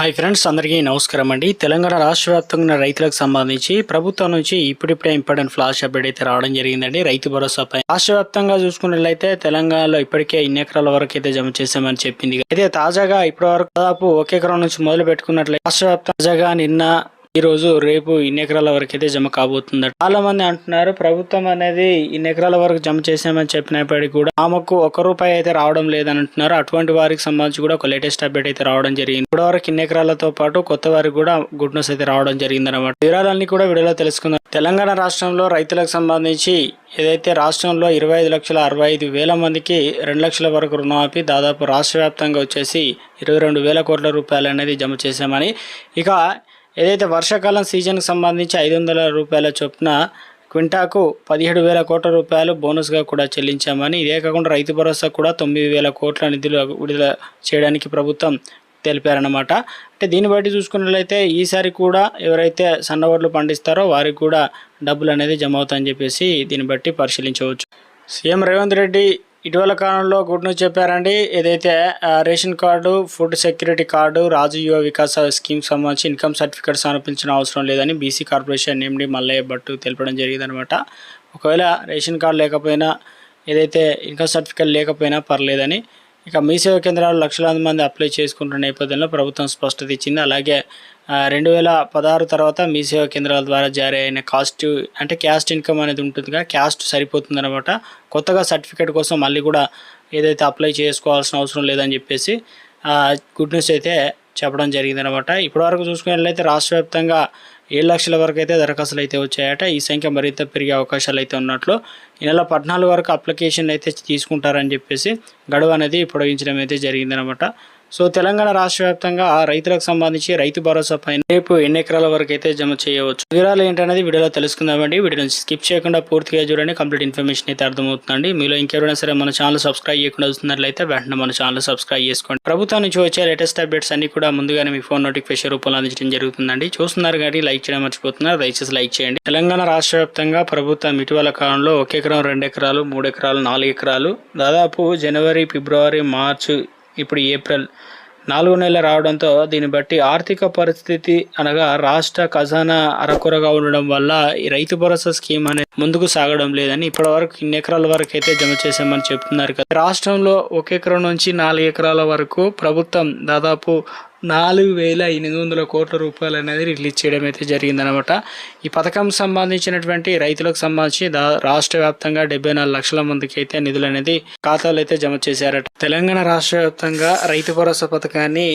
Hi friends అందరికీ నమస్కారం అండి. తెలంగాణ రాష్ట్ర వ్యాప్తంగా రైతులకు సంబంధించి ప్రభుత్వం నుంచి ఇప్పుడిప్పుడే ఇంపార్టెంట్ ఫ్లాష్ అప్డేట్ అయితే రావడం జరిగిందండి. రైతు భరోసా పై రాష్ట్ర వ్యాప్తంగా చూసుకున్నట్లయితే తెలంగాణలో ఇప్పటికే ఇన్ని ఎకరాల వరకు అయితే జమ చేశామని చెప్పింది. అయితే తాజాగా ఇప్పటి వరకు దాదాపు ఒక ఎకరం నుంచి మొదలు పెట్టుకున్నట్లయితే రాష్ట్ర వ్యాప్తంగా తాజాగా నిన్న ఈ రోజు రేపు ఇన్ని ఎకరాల వరకు అయితే జమ కాబోతుంది చాలా మంది అంటున్నారు ప్రభుత్వం అనేది ఇన్ని ఎకరాల వరకు జమ చేసామని చెప్పినప్పటికీ కూడా ఆమెకు ఒక రూపాయి అయితే రావడం లేదని అంటున్నారు అటువంటి వారికి సంబంధించి కూడా ఒక లేటెస్ట్ అప్డేట్ అయితే రావడం జరిగింది. ఇప్పటి వరకు ఇన్ని ఎకరాలతో పాటు కొత్త వారికి కూడా గుడ్ న్యూస్ అయితే రావడం జరిగింది అనమాట వివరాలన్నీ కూడా వీడియోలో తెలుసుకుందాం. తెలంగాణ రాష్ట్రంలో రైతులకు సంబంధించి ఏదైతే రాష్ట్రంలో ఇరవై ఐదు లక్షల అరవై ఐదు వేల మందికి రెండు లక్షల వరకు రుణమాఫీ దాదాపు రాష్ట్ర వ్యాప్తంగా వచ్చేసి ఇరవై రెండు వేల కోట్ల రూపాయలు అనేది జమ చేశామని ఇక ఏదైతే వర్షాకాలం సీజన్కి సంబంధించి ఐదు వందల రూపాయల చొప్పున క్వింటాకు పదిహేడు వేల కోట్ల రూపాయలు బోనస్గా కూడా చెల్లించామని ఇదే కాకుండా రైతు భరోసా కూడా తొమ్మిది వేల కోట్ల నిధులు విడుదల చేయడానికి ప్రభుత్వం తెలిపారనమాట అంటే దీన్ని బట్టి చూసుకున్నట్లయితే ఈసారి కూడా ఎవరైతే సన్నవడ్లు పండిస్తారో వారికి కూడా డబ్బులు అనేది జమ అవుతాయని చెప్పేసి దీన్ని బట్టి పరిశీలించవచ్చు. సీఎం రేవంత్ రెడ్డి ఇటీవల కాలంలో గుడ్ న్యూస్ చెప్పారండి. ఏదైతే ration card food security card Raju Yuva Vikasa scheme సంబంధించి ఇన్కమ్ సర్టిఫికేట్ సమర్పించిన అవసరం లేదని BC corporation MD Mallaiah Bhattu తెలపడం జరిగిందనమాట. ఒకవేళ రేషన్ కార్డు లేకపోయినా ఏదైతే ఇన్కమ్ సర్టిఫికేట్ లేకపోయినా పర్లేదని ఇక మీ సేవ కేంద్రాలు లక్షలాది మంది అప్లై చేసుకుంటున్న నేపథ్యంలో ప్రభుత్వం స్పష్టత ఇచ్చింది. అలాగే రెండు వేల పదహారు తర్వాత మీ సేవ కేంద్రాల ద్వారా జారీ అయిన కాస్ట్ అంటే క్యాస్ట్ ఇన్కమ్ అనేది ఉంటుందిగా క్యాస్ట్ సరిపోతుందన్నమాట. కొత్తగా సర్టిఫికేట్ కోసం మళ్ళీ కూడా ఏదైతే అప్లై చేసుకోవాల్సిన అవసరం లేదని చెప్పేసి గుడ్ న్యూస్ అయితే చెప్పడం జరిగిందనమాట ఇప్పటివరకు చూసుకున్నట్లయితే రాష్ట్ర వ్యాప్తంగా ఏడు లక్షల వరకు అయితే దరఖాస్తులు అయితే వచ్చాయట. ఈ సంఖ్య మరింత పెరిగే అవకాశాలు అయితే ఉన్నట్లు ఈ నెల పద్నాలుగు వరకు అప్లికేషన్ అయితే తీసుకుంటారని చెప్పేసి గడువు అనేది పొడిగించడం అయితే జరిగిందనమాట. సో తెలంగాణ రాష్ట్ర వ్యాప్తంగా రైతులకు సంబంధించి రైతు భరోసా పైన రేపు ఎన్ని ఎకరాల వరకు అయితే జమ చేయవచ్చు? వివరాలు ఏంటనేది వీడియోలో తెలుసుకుందామండి. వీడియోని స్కిప్ చేయకుండా పూర్తిగా చూడండి. కంప్లీట్ ఇన్ఫర్మేషన్ అయితే అర్థమవుతుందండి. మీలో ఇంకెవరైనా సరే మన ఛానల్ సబ్స్క్రైబ్ చేయకుండా వస్తున్నట్లయితే వెంటనే మన ఛానల్ సబ్స్క్రైబ్ చేసుకోండి. ప్రభుత్వం నుంచి వచ్చే లేటెస్ట్ అప్డేట్స్ అన్ని కూడా ముందుగానే మీ ఫోన్ నోటిఫికేషన్ రూపంలో అందించడం జరుగుతుందండి. చూస్తున్నారు కానీ లైక్ చేయడం మర్చిపోతున్నారు. దయచేసి లైక్ చేయండి. తెలంగాణ రాష్ట్ర వ్యాప్తంగా ప్రభుత్వం ఇటీవల కాలంలో ఒక ఎకరం రెండు ఎకరాలు మూడు ఎకరాలు నాలుగు ఎకరాలు దాదాపు జనవరి ఫిబ్రవరి మార్చి ఇప్పుడు ఏప్రిల్ నాలుగు నెలలు రావడంతో దీన్ని బట్టి ఆర్థిక పరిస్థితి అనగా రాష్ట్ర ఖజానా అరకొరగా ఉండడం వల్ల ఈ రైతు భరోసా స్కీమ్ అనేది ముందుకు సాగడం లేదని ఇప్పటి వరకు ఇన్ని ఎకరాల వరకు అయితే జమ చేశామని చెప్తున్నారు కదా. రాష్ట్రంలో ఒక ఎకరం నుంచి నాలుగు ఎకరాల వరకు ప్రభుత్వం దాదాపు నాలుగు వేల ఎనిమిది వందల కోట్ల రూపాయలు అనేది రిలీజ్ చేయడం అయితే జరిగిందనమాట ఈ పథకం సంబంధించినటువంటి రైతులకు సంబంధించి దా రాష్ట్ర వ్యాప్తంగా డెబ్బై నాలుగు లక్షల మందికి అయితే నిధులు అనేది ఖాతాలు అయితే జమ చేశారట. తెలంగాణ రాష్ట్ర వ్యాప్తంగా రైతు భరోసా పథకాన్ని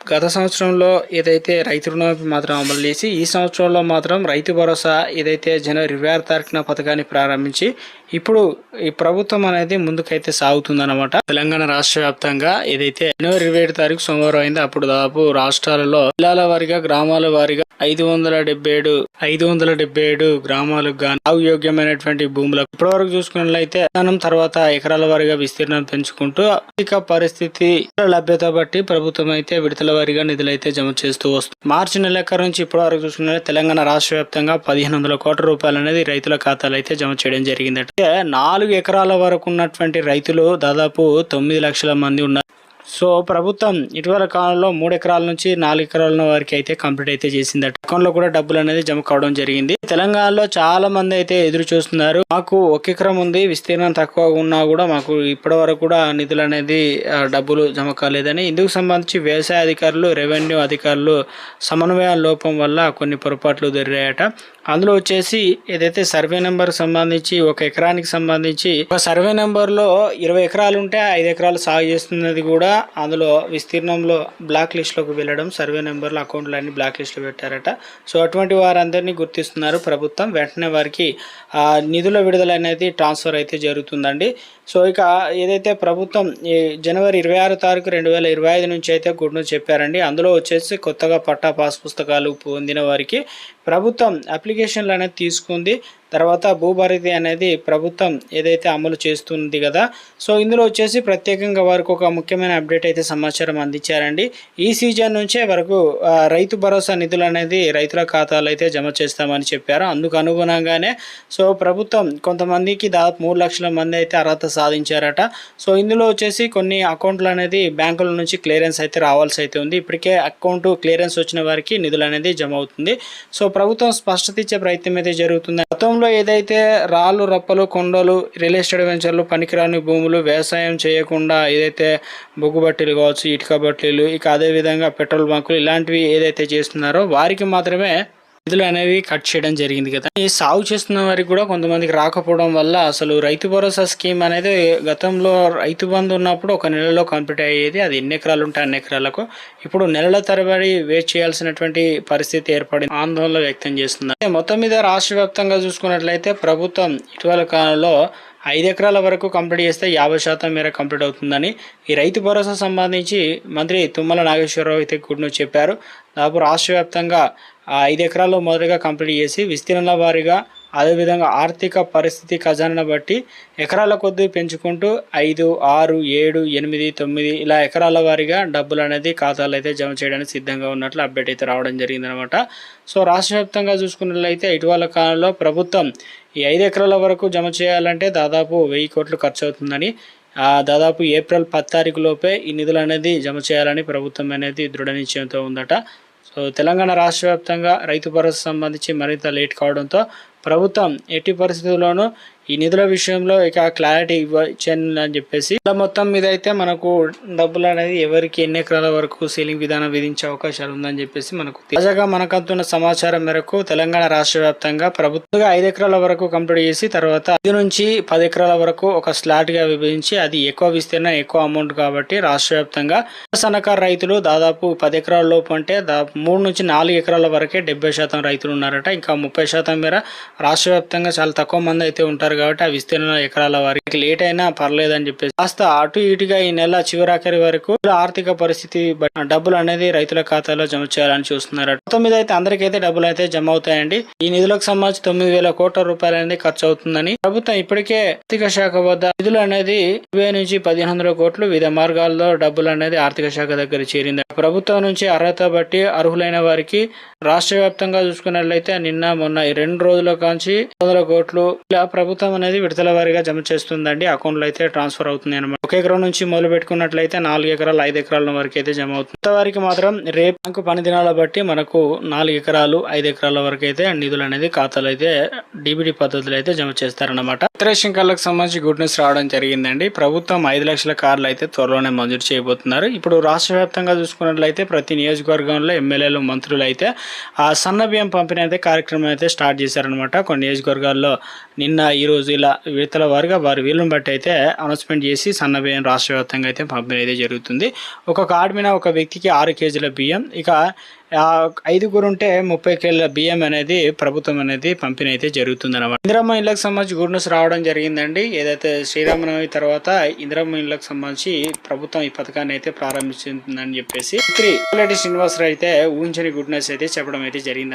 గత సంవత్సరంలో ఏదైతే రైతు రుణమాఫీ మాత్రం అమలు చేసి ఈ సంవత్సరంలో మాత్రం రైతు భరోసా ఏదైతే జనవరి ఇరవై ఆరు తారీఖున పథకాన్ని ప్రారంభించి ఇప్పుడు ఈ ప్రభుత్వం అనేది ముందుకైతే సాగుతుందన్నమాట. తెలంగాణ రాష్ట్ర వ్యాప్తంగా ఏదైతే జనవరి ఇరవై ఏడు తారీఖు సోమవారం అయింది అప్పుడు దాదాపు రాష్ట్రాలలో జిల్లాల వారీగా గ్రామాల వారీగా ఐదు వందల డెబ్బై ఏడు ఐదు వందల డెబ్బై ఏడు గ్రామాలకు గాను సాగు యోగ్యమైనటువంటి భూములకు ఇప్పటివరకు చూసుకున్నట్లయితే విధానం తర్వాత ఎకరాల వారీగా విస్తీర్ణం పెంచుకుంటూ ఆర్థిక పరిస్థితి లభ్యత బట్టి ప్రభుత్వం అయితే విడుదల విడతల వారీగా నిధులు అయితే జమ చేస్తూ వస్తుంది మార్చి నెలాఖరు నుంచి ఇప్పటి వరకు చూసుకున్నట్లయితే తెలంగాణ రాష్ట్ర వ్యాప్తంగా పదిహేను వందల కోట్ల రూపాయలు అనేది రైతుల ఖాతాలు అయితే జమ చేయడం జరిగింది అంటే నాలుగు ఎకరాల వరకు ఉన్నటువంటి రైతులు దాదాపు తొమ్మిది లక్షల మంది ఉన్నారు. సో ప్రభుత్వం ఇటీవల కాలంలో మూడు ఎకరాల నుంచి నాలుగు ఎకరాల వరకు అయితే కంప్లీట్ అయితే చేసిందట. అకౌంట్లో కూడా డబ్బులు అనేది జమ కావడం జరిగింది. తెలంగాణలో చాలా మంది అయితే ఎదురు చూస్తున్నారు. మాకు ఒక ఎకరం ఉంది విస్తీర్ణం తక్కువ ఉన్నా కూడా మాకు ఇప్పటి వరకు కూడా నిధులు అనేది డబ్బులు జమ కాలేదని. ఇందుకు సంబంధించి వ్యవసాయ అధికారులు రెవెన్యూ అధికారులు సమన్వయ లోపం వల్ల కొన్ని పొరపాట్లు జరిగాయట. అందులో వచ్చేసి ఏదైతే సర్వే నెంబర్ సంబంధించి ఒక ఎకరానికి సంబంధించి ఒక సర్వే నెంబర్లో ఇరవై ఎకరాలు ఉంటే ఐదు ఎకరాలు సాగు చేస్తున్నది కూడా అందులో విస్తీర్ణంలో బ్లాక్ లిస్ట్లోకి వెళ్ళడం సర్వే నెంబర్లు అకౌంట్లు అన్ని బ్లాక్ లిస్ట్లో పెట్టారట. సో అటువంటి వారందరినీ గుర్తిస్తున్నారు ప్రభుత్వం. వెంటనే వారికి నిధుల విడుదల అనేది ట్రాన్స్ఫర్ అయితే జరుగుతుందండి. సో ఇక ఏదైతే ప్రభుత్వం జనవరి ఇరవై ఆరు తారీఖు రెండు వేల ఇరవై ఐదు నుంచి అయితే గుడ్ను చెప్పారండి. అందులో వచ్చేసి కొత్తగా పట్టా పాస్ పుస్తకాలు పొందిన వారికి ప్రభుత్వం అప్లికేషన్లు అనేది తీసుకుంది. తర్వాత భూభారతి అనేది ప్రభుత్వం ఏదైతే అమలు చేస్తుంది కదా సో ఇందులో వచ్చేసి ప్రత్యేకంగా వారికి ఒక ముఖ్యమైన అప్డేట్ అయితే సమాచారం అందించారండి. ఈ సీజన్ నుంచే వరకు రైతు భరోసా నిధులు అనేది రైతుల ఖాతాలో అయితే జమ చేస్తామని చెప్పారు. అందుకు అనుగుణంగానే సో ప్రభుత్వం కొంతమందికి దాదాపు మూడు లక్షల మంది అయితే అర్హత సాధించారట. సో ఇందులో వచ్చేసి కొన్ని అకౌంట్లు అనేది బ్యాంకుల నుంచి క్లియరెన్స్ అయితే రావాల్సి అయితే ఉంది. ఇప్పటికే అకౌంట్ క్లియరెన్స్ వచ్చిన వారికి నిధులు అనేది జమ అవుతుంది. సో ప్రభుత్వం స్పష్టత ఇచ్చే ప్రయత్నం అయితే జరుగుతుంది. గతంలో ఏదైతే రాళ్ళు రప్పలు కొండలు రియల్ ఎస్టేట్ వెంచర్లు పనికిరాని భూములు వ్యవసాయం చేయకుండా ఏదైతే బొగ్గు బట్టీలు కావచ్చు ఇటుక బట్టీలు ఇక అదే విధంగా పెట్రోల్ బంకులు ఇలాంటివి ఏదైతే చేస్తున్నారో వారికి మాత్రమే నిధులు అనేవి కట్ చేయడం జరిగింది కదా. ఈ సాగు చేస్తున్న వారికి కూడా కొంతమందికి రాకపోవడం వల్ల అసలు రైతు భరోసా స్కీమ్ అనేది గతంలో రైతు బంధు ఉన్నప్పుడు ఒక నెలలో కంప్లీట్ అయ్యేది. అది ఎన్ని ఎకరాలు ఉంటే అన్ని ఎకరాలకు. ఇప్పుడు నెలల తరబడి వెయిట్ చేయాల్సినటువంటి పరిస్థితి ఏర్పడింది. ఆందోళన వ్యక్తం చేస్తున్నారు. మొత్తం మీద రాష్ట్ర వ్యాప్తంగా చూసుకున్నట్లయితే ప్రభుత్వం ఇటీవల కాలంలో ఐదు ఎకరాల వరకు కంప్లీట్ చేస్తే యాభై శాతం మేర కంప్లీట్ అవుతుందని ఈ రైతు భరోసా సంబంధించి మంత్రి తుమ్మల నాగేశ్వరరావు అయితే కూడా చెప్పారు. దాదాపు రాష్ట్ర వ్యాప్తంగా ఐదు ఎకరాల్లో మొదటగా కంప్లీట్ చేసి విస్తీర్ణల వారీగా అదేవిధంగా ఆర్థిక పరిస్థితి ఖజానాను బట్టి ఎకరాల కొద్దీ పెంచుకుంటూ ఐదు ఆరు ఏడు ఎనిమిది తొమ్మిది ఇలా ఎకరాల వారీగా డబ్బులు అనేది ఖాతాలు అయితే జమ చేయడానికి సిద్ధంగా ఉన్నట్లు అప్డేట్ అయితే రావడం జరిగిందనమాట. సో రాష్ట్ర వ్యాప్తంగా చూసుకున్నట్లయితే ఇటీవల కాలంలో ప్రభుత్వం ఈ ఐదు ఎకరాల వరకు జమ చేయాలంటే దాదాపు వెయ్యి కోట్లు ఖర్చు అవుతుందని దాదాపు ఏప్రిల్ పది తారీఖు లోపే ఈ నిధులు అనేది జమ చేయాలని ప్రభుత్వం అనేది దృఢ నిశ్చయంతో ఉందట. సో తెలంగాణ రాష్ట్ర వ్యాప్తంగా రైతు భరోసా సంబంధించి మరింత లేట్ కావడంతో ప్రభుత్వం ఎట్టి పరిస్థితుల్లోనూ ఈ నిధుల విషయంలో ఇక క్లారిటీ ఇవ్వచ్చని అని చెప్పేసి ఇలా మొత్తం మీద అయితే మనకు డబ్బులు అనేది ఎవరికి ఎన్ని ఎకరాల వరకు సీలింగ్ విధానం విధించే అవకాశాలు ఉందని చెప్పేసి మనకు తాజాగా మనకంతున్న సమాచారం మేరకు తెలంగాణ రాష్ట్ర వ్యాప్తంగా ప్రభుత్వంగా ఐదు ఎకరాల వరకు కంప్లీట్ చేసి తర్వాత ఐదు నుంచి పది ఎకరాల వరకు ఒక స్లాట్గా విభజించి అది ఎక్కువ విస్తీర్ణం ఎక్కువ అమౌంట్ కాబట్టి రాష్ట్ర వ్యాప్తంగా సన్నకారు రైతులు దాదాపు పది ఎకరాల లోపు అంటే దాదాపు మూడు నుంచి నాలుగు ఎకరాల వరకే డెబ్బై శాతం రైతులు ఉన్నారట. ఇంకా ముప్పై శాతం మేర రాష్ట్ర వ్యాప్తంగా చాలా తక్కువ మంది అయితే ఉంటారు కాబట్టి ఆ విస్తీర్ణ ఎకరాల వారికి లేట్ అయినా పర్లేదని చెప్పేసి కాస్త అటు ఇటుగా ఈ నెల చివరాఖరి వరకు ఆర్థిక పరిస్థితి డబ్బులు అనేది రైతుల ఖాతాలో జమ చేయాలని చూస్తున్నారు తొమ్మిది అయితే అందరికైతే డబ్బులు అయితే జమ అవుతాయండి. ఈ నిధులకు సంబంధించి తొమ్మిది వేల కోట్ల రూపాయలు అనేది ఖర్చు అవుతుందని ప్రభుత్వం ఇప్పటికే ఆర్థిక శాఖ వద్ద నిధులు అనేది ఇరవై నుంచి పదిహేను వందల కోట్లు వివిధ మార్గాల్లో డబ్బులు అనేది ఆర్థిక శాఖ దగ్గర చేరింది. ప్రభుత్వం నుంచి అర్హత బట్టి అర్హులైన వారికి రాష్ట్ర వ్యాప్తంగా చూసుకున్నట్లయితే నిన్న మొన్న ఈ రెండు రోజుల కాంచి వందల కోట్లు ఇలా ప్రభుత్వం అనేది విడతల వారీగా జమ చేస్తుందండి. అకౌంట్లో అయితే ట్రాన్స్ఫర్ అవుతుంది అనమాట ఒక ఎకరం నుంచి మొదలు పెట్టుకున్నట్లయితే నాలుగు ఎకరాలు ఐదు ఎకరాల వరకు అయితే జమ అవుతుంది. కొత్త వారికి మాత్రం రేపు బ్యాంకు పని దినాల బట్టి మనకు నాలుగు ఎకరాలు ఐదు ఎకరాల వరకు అయితే నిధులు అనేది ఖాతాలు అయితే డిబిడి పద్ధతిలో అయితే జమ చేస్తారన్నమాట. ఇతర రేషన్ సంబంధించి గుడ్ న్యూస్ రావడం జరిగిందండి. ప్రభుత్వం ఐదు లక్షల కార్లు అయితే త్వరలోనే మంజూరు చేయబోతున్నారు. ఇప్పుడు రాష్ట్ర వ్యాప్తంగా చూసుకున్నట్లయితే ప్రతి నియోజకవర్గంలో ఎమ్మెల్యేలు మంత్రులు అయితే ఆ సన్న బియ్యం పంపిణీ అయితే కార్యక్రమం అయితే స్టార్ట్ చేశారనమాట కొన్ని నియోజకవర్గాల్లో నిన్న ఈ రోజు ఇలా విడతల వారుగా వారి వీలుని బట్టి అయితే అనౌన్స్మెంట్ చేసి సన్న బియ్యం రాష్ట్ర వ్యాప్తంగా అయితే పంపిణీ అయితే జరుగుతుంది. ఒక ఆడమిన ఒక వ్యక్తికి ఆరు కేజీల బియ్యం ఇక ఐదుగురు ఉంటే ముప్పై కేజీల బియ్యం అనేది ప్రభుత్వం అనేది పంపిణీ అయితే జరుగుతుంది అనమాట ఇందిరమ్మ ఇళ్ళకు సంబంధించి గుడ్ న్యూస్ రావడం జరిగిందండి. ఏదైతే శ్రీరామనవమి తర్వాత ఇందిరమ్మ ఇళ్ళకు సంబంధించి ప్రభుత్వం ఈ పథకాన్ని అయితే ప్రారంభించిందని చెప్పేసి మంత్రి శ్రీనివాసరావు అయితే ఊహించని గుడ్ న్యూస్ అయితే చెప్పడం అయితే జరిగింది